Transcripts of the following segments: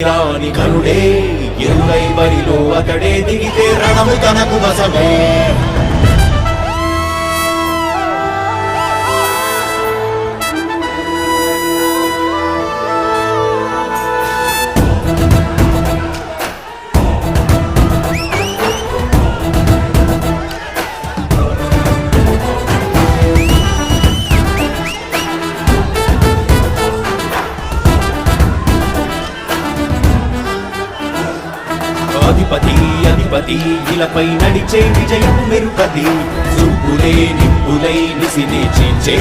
రాని కనుడే ఎరువై బరిలో అతడే దిగితే రణము తనకు వసమే గణపతి ఇలపై నడిచే విజయం మెరుపతి. చూపులే నిప్పులై నిసిని చీల్చే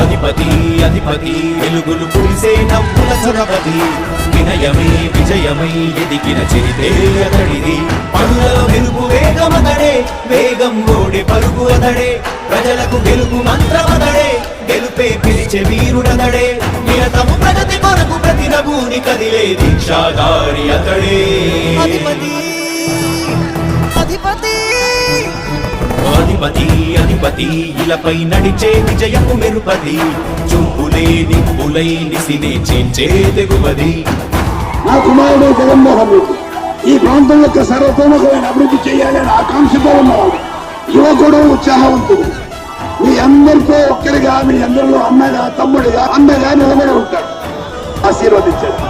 అధిపతి అధిపతి వెలుగులు పులిసే నవ్వుల సురపతి. వినయమే విజయమై ఎదిగిన చరితే అతడిది. కదిలే దీక్షాధారి అతడే. అధిపతి అధిపతి. అధిపతి అధిపతి ఇలపై నడిచే విజయము మెరుపది చూపులే నిప్పులై నిసినే చేంచే తెగువది. నా కుమారుడు జగన్మోహన్ రెడ్డి ఈ ప్రాంతం యొక్క సర్వతోముఖమైన అభివృద్ధి చేయాలని ఆకాంక్షతో ఉన్నవాడు. యువకుడు ఉత్సాహవంతుడు. మీ అందరితో ఒక్కరిగా మీ అందరిలో అన్నగా తమ్ముడిగా అన్నగా నిలబడి ఉంటాడు. ఆశీర్వదించండి.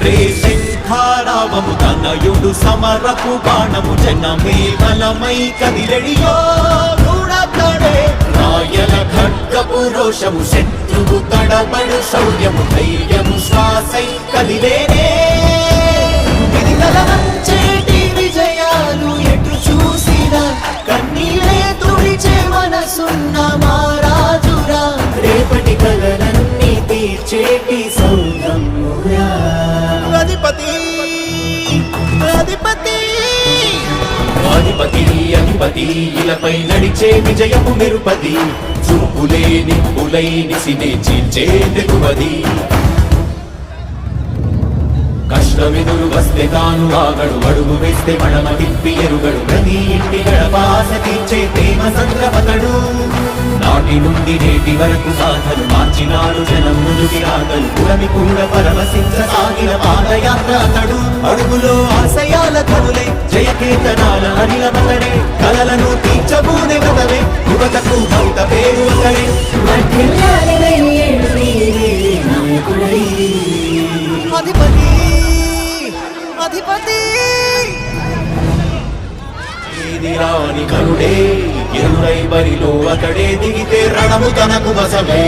తండ్రి శంఖారావము తనయుడు సమరపు బాణము జనమే బలమై కదిలెడియో రాయల ఖడ్గపు రోషము శత్రువు తడబడు శౌర్యము ధైర్యము శ్వాసై కదిలేనే. అధిపతి. అధిపతి అధిపతి ఇలపై నడిచే విజయము మెరుపది చూపులే నిప్పులై నిసినే చీల్చే కష్టమెదురు వస్తే తాను ఆగడు అడుగు వేస్తే మడమ తిప్పి ఎరుగడు. ప్రతి ఇంటి గడపాస తీర్చే ప్రేమ సంద్రపతడు. నాటి నుండి నేటి వరకు సాధలు మార్చినాడు జనం ముందుకి రాగలు పురమి కూడా పరవశించ సాగిన పాదయాత్ర అతడు. అడుగులో ఆశయాల కనులే జయకేతనాల అనిలమతడే కలలను తీర్చబూనే కదలే యువతకు భౌత పేరు అతడే అధిపతి అధిపతి ఏది రాని కరుడే ఎరుడై బరిలో అతడే దిగితే రణము తనకు వసమే